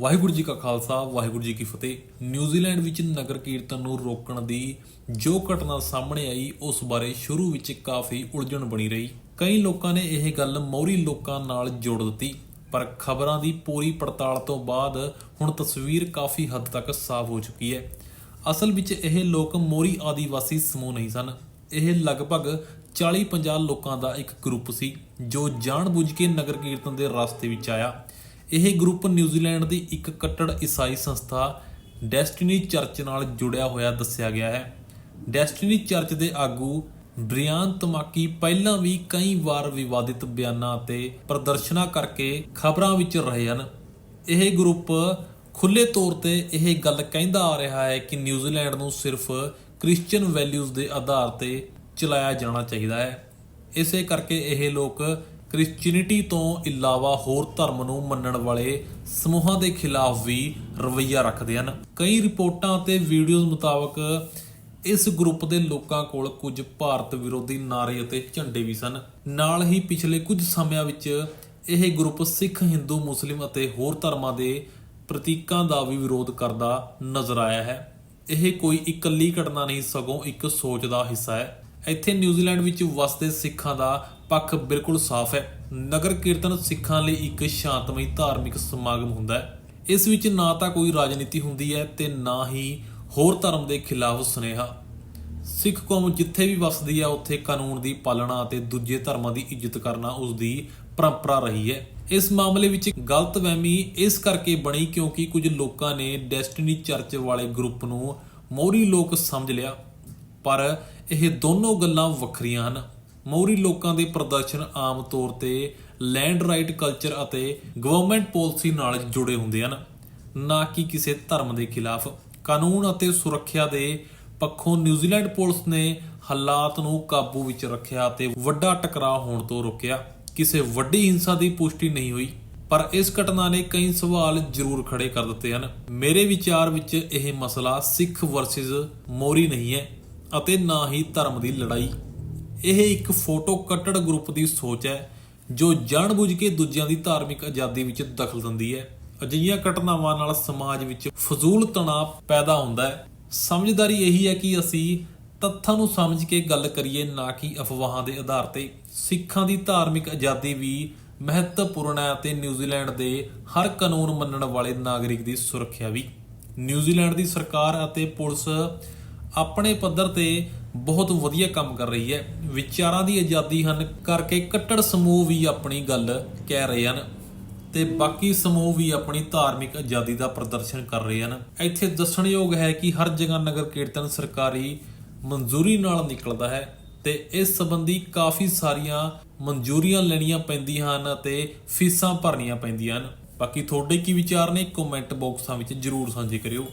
ਵਾਹਿਗੁਰੂ ਜੀ ਕਾ ਖਾਲਸਾ, ਵਾਹਿਗੁਰੂ ਜੀ ਕੀ ਫਤਿਹ। ਨਿਊਜ਼ੀਲੈਂਡ ਵਿੱਚ ਨਗਰ ਕੀਰਤਨ ਨੂੰ ਰੋਕਣ ਦੀ ਜੋ ਘਟਨਾ ਸਾਹਮਣੇ ਆਈ, ਉਸ ਬਾਰੇ ਸ਼ੁਰੂ ਵਿੱਚ ਕਾਫੀ ਉਲਝਣ ਬਣੀ ਰਹੀ। ਕਈ ਲੋਕਾਂ ਨੇ ਇਹ ਗੱਲ ਮੌਰੀ ਲੋਕਾਂ ਨਾਲ ਜੋੜ ਦਿੱਤੀ, ਪਰ ਖਬਰਾਂ ਦੀ ਪੂਰੀ ਪੜਤਾਲ ਤੋਂ ਬਾਅਦ ਹੁਣ ਤਸਵੀਰ ਕਾਫੀ ਹੱਦ ਤੱਕ ਸਾਫ਼ ਹੋ ਚੁੱਕੀ ਹੈ। ਅਸਲ ਵਿੱਚ ਇਹ ਲੋਕ ਮੋਰੀ ਆਦੀਵਾਸੀ ਸਮੂਹ ਨਹੀਂ ਸਨ। ਇਹ ਲਗਭਗ 40-50 ਲੋਕਾਂ ਦਾ ਇੱਕ ਗਰੁੱਪ ਸੀ, ਜੋ ਜਾਣਬੁੱਝ ਕੇ ਨਗਰ ਕੀਰਤਨ ਦੇ ਰਸਤੇ ਵਿੱਚ ਆਇਆ। ਇਹ ਗਰੁੱਪ ਨਿਊਜ਼ੀਲੈਂਡ ਦੀ ਇੱਕ ਕੱਟੜ ਈਸਾਈ ਸੰਸਥਾ ਡੈਸਟੀਨੀ ਚਰਚ ਨਾਲ ਜੁੜਿਆ ਹੋਇਆ ਦੱਸਿਆ ਗਿਆ ਹੈ। ਡੈਸਟੀਨੀ ਚਰਚ ਦੇ ਆਗੂ ਬ੍ਰਿਆਨ ਤਮਾਕੀ ਪਹਿਲਾਂ ਵੀ ਕਈ ਵਾਰ ਵਿਵਾਦਿਤ ਬਿਆਨਾਂ ਅਤੇ ਪ੍ਰਦਰਸ਼ਨਾਂ ਕਰਕੇ ਖਬਰਾਂ ਵਿੱਚ ਰਹੇ ਹਨ। ਇਹ ਗਰੁੱਪ ਖੁੱਲੇ ਤੌਰ ਤੇ ਇਹ ਗੱਲ ਕਹਿੰਦਾ ਆ ਰਿਹਾ ਹੈ ਕਿ ਨਿਊਜ਼ੀਲੈਂਡ ਨੂੰ ਸਿਰਫ ਕ੍ਰਿਸਚੀਅਨ ਵੈਲਿਊਜ਼ ਦੇ ਆਧਾਰ ਤੇ ਚਲਾਇਆ ਜਾਣਾ ਚਾਹੀਦਾ ਹੈ। ਇਸੇ ਕਰਕੇ ਇਹ ਲੋਕ ਕ੍ਰਿਸਚੀਅਨਿਟੀ ਤੋਂ ਇਲਾਵਾ ਹੋਰ ਧਰਮ ਨੂੰ ਮੰਨਣ ਵਾਲੇ ਸਮੂਹਾਂ ਦੇ ਖਿਲਾਫ ਵੀ ਰਵੱਈਆ ਰੱਖਦੇ ਹਨ। ਕਈ ਰਿਪੋਰਟਾਂ ਅਤੇ ਵੀਡੀਓਜ਼ ਮੁਤਾਬਕ ਇਸ ਗਰੁੱਪ ਦੇ ਲੋਕਾਂ ਕੋਲ ਕੁਝ ਭਾਰਤ ਵਿਰੋਧੀ ਨਾਰੇ ਅਤੇ ਝੰਡੇ ਵੀ ਸਨ। ਨਾਲ ਹੀ ਪਿਛਲੇ ਕੁਝ ਸਮਿਆਂ ਵਿੱਚ ਇਹ ਗਰੁੱਪ ਸਿੱਖ, ਹਿੰਦੂ, ਮੁਸਲਿਮ ਅਤੇ ਹੋਰ ਧਰਮਾਂ ਦੇ ਪ੍ਰਤੀਕਾਂ ਦਾ ਵੀ ਵਿਰੋਧ ਕਰਦਾ ਨਜ਼ਰ ਆਇਆ ਹੈ। ਇਹ ਕੋਈ ਇਕੱਲੀ ਘਟਨਾ ਨਹੀਂ, ਸਗੋਂ ਇੱਕ ਸੋਚ ਦਾ ਹਿੱਸਾ ਹੈ। ਇੱਥੇ ਨਿਊਜ਼ੀਲੈਂਡ ਵਿੱਚ ਵਸਦੇ ਸਿੱਖਾਂ ਦਾ ਪੱਖ ਬਿਲਕੁਲ ਸਾਫ਼ ਹੈ। ਨਗਰ ਕੀਰਤਨ ਸਿੱਖਾਂ ਲਈ ਇੱਕ ਸ਼ਾਂਤਮਈ ਧਾਰਮਿਕ ਸਮਾਗਮ ਹੁੰਦਾ ਹੈ। ਇਸ ਵਿੱਚ ਨਾ ਤਾਂ ਕੋਈ ਰਾਜਨੀਤੀ ਹੁੰਦੀ ਹੈ ਤੇ ਨਾ ਹੀ ਹੋਰ ਧਰਮ ਦੇ ਖਿਲਾਫ ਸੁਨੇਹਾ। ਸਿੱਖ ਕੌਮ ਜਿੱਥੇ ਵੀ ਵਸਦੀ ਹੈ ਉੱਥੇ ਕਾਨੂੰਨ ਦੀ ਪਾਲਣਾ ਅਤੇ ਦੂਜੇ ਧਰਮਾਂ ਦੀ ਇੱਜ਼ਤ ਕਰਨਾ ਉਸ ਦੀ ਪਰੰਪਰਾ ਰਹੀ ਹੈ। ਇਸ ਮਾਮਲੇ ਵਿੱਚ ਗਲਤਵਹਿਮੀ ਇਸ ਕਰਕੇ ਬਣੀ ਕਿਉਂਕਿ ਕੁਝ ਲੋਕਾਂ ਨੇ ਡੈਸਟੀਨੀ ਚਰਚ ਵਾਲੇ ਗਰੁੱਪ ਨੂੰ ਮੌਰੀ ਲੋਕ ਸਮਝ ਲਿਆ। ਪਰ ਇਹ ਦੋਨੋਂ ਗੱਲਾਂ ਵੱਖਰੀਆਂ ਹਨ। ਮੌਰੀ ਲੋਕਾਂ ਦੇ ਪ੍ਰਦਰਸ਼ਨ ਆਮ ਤੌਰ ਤੇ ਲੈਂਡ ਰਾਈਟ ਕਲਚਰ ਅਤੇ ਗਵਰਨਮੈਂਟ ਪਾਲਿਸੀ ਨਾਲ ਜੁੜੇ ਹੁੰਦੇ ਹਨ, ਨਾ ਕਿ ਕਿਸੇ ਧਰਮ ਦੇ ਖਿਲਾਫ। ਕਾਨੂੰਨ ਅਤੇ ਸੁਰੱਖਿਆ ਦੇ ਪੱਖੋਂ ਨਿਊਜ਼ੀਲੈਂਡ ਪੁਲਿਸ ਨੇ ਹਾਲਾਤ ਨੂੰ ਕਾਬੂ ਵਿੱਚ ਰੱਖਿਆ ਅਤੇ ਵੱਡਾ ਟਕਰਾਅ ਹੋਣ ਤੋਂ ਰੋਕਿਆ। ਕਿਸੇ ਵੱਡੀ ਹਿੰਸਾ ਦੀ ਪੁਸ਼ਟੀ ਨਹੀਂ ਹੋਈ, ਪਰ ਇਸ ਘਟਨਾ ਨੇ ਕਈ ਸਵਾਲ ਜ਼ਰੂਰ ਖੜੇ ਕਰ ਦਿੱਤੇ ਹਨ। ਮੇਰੇ ਵਿਚਾਰ ਵਿੱਚ ਇਹ ਮਸਲਾ ਸਿੱਖ ਵਰਸਸ ਮੋਰੀ ਨਹੀਂ ਹੈ ਅਤੇ ਨਾ ਹੀ ਧਰਮ ਦੀ ਲੜਾਈ। ਇਹ ਇੱਕ ਫੋਟੋ ਕੱਟੜ ਗਰੁੱਪ ਦੀ ਸੋਚ ਹੈ, ਜੋ ਜਾਣਬੁੱਝ ਕੇ ਦੂਜਿਆਂ ਦੀ ਧਾਰਮਿਕ ਆਜ਼ਾਦੀ ਵਿੱਚ ਦਖਲ ਦਿੰਦੀ ਹੈ। ਅਜਿਹੀਆਂ ਘਟਨਾਵਾਂ ਨਾਲ ਸਮਾਜ ਵਿੱਚ ਫਜ਼ੂਲ ਤਣਾਅ ਪੈਦਾ ਹੁੰਦਾ ਹੈ। ਸਮਝਦਾਰੀ ਇਹੀ ਹੈ ਕਿ ਅਸੀਂ ਤੱਥਾਂ ਨੂੰ ਸਮਝ ਕੇ ਗੱਲ ਕਰੀਏ, ਨਾ ਕਿ ਅਫਵਾਹਾਂ ਦੇ ਆਧਾਰ ਤੇ। ਸਿੱਖਾਂ ਦੀ ਧਾਰਮਿਕ ਆਜ਼ਾਦੀ ਵੀ ਮਹੱਤਵਪੂਰਨ ਹੈ ਅਤੇ ਨਿਊਜ਼ੀਲੈਂਡ ਦੇ ਹਰ ਕਾਨੂੰਨ ਮੰਨਣ ਵਾਲੇ ਨਾਗਰਿਕ ਦੀ ਸੁਰੱਖਿਆ ਵੀ। ਨਿਊਜ਼ੀਲੈਂਡ ਦੀ ਸਰਕਾਰ ਅਤੇ ਪੁਲਿਸ ਆਪਣੇ ਪੱਧਰ ਤੇ ਬਹੁਤ ਵਧੀਆ ਕੰਮ ਕਰ ਰਹੀ ਹੈ। ਵਿਚਾਰਾਂ ਦੀ ਆਜ਼ਾਦੀ ਹਨ ਕਰਕੇ ਕੱਟੜ ਸਮੂਹ ਵੀ ਆਪਣੀ ਗੱਲ ਕਹਿ ਰਹੇ ਹਨ ਤੇ ਬਾਕੀ ਸਮੂਹ ਵੀ ਆਪਣੀ ਧਾਰਮਿਕ ਆਜ਼ਾਦੀ ਦਾ ਪ੍ਰਦਰਸ਼ਨ ਕਰ ਰਹੇ ਹਨ। ਇੱਥੇ ਦੱਸਣਯੋਗ ਹੈ ਕਿ ਹਰ ਜਗ੍ਹਾ ਨਗਰ ਕੀਰਤਨ ਸਰਕਾਰੀ ਮਨਜ਼ੂਰੀ ਨਾਲ ਨਿਕਲਦਾ ਹੈ ਤੇ ਇਸ ਸੰਬੰਧੀ ਕਾਫੀ ਸਾਰੀਆਂ ਮਨਜ਼ੂਰੀਆਂ ਲੈਣੀਆਂ ਪੈਂਦੀਆਂ ਹਨ ਅਤੇ ਫੀਸਾਂ ਭਰਨੀਆਂ ਪੈਂਦੀਆਂ ਹਨ। ਬਾਕੀ ਤੁਹਾਡੇ ਕੀ ਵਿਚਾਰ ਨੇ? ਕਮੈਂਟ ਬਾਕਸਾਂ ਵਿੱਚ ਜਰੂਰ ਸਾਂਝੇ ਕਰਿਓ।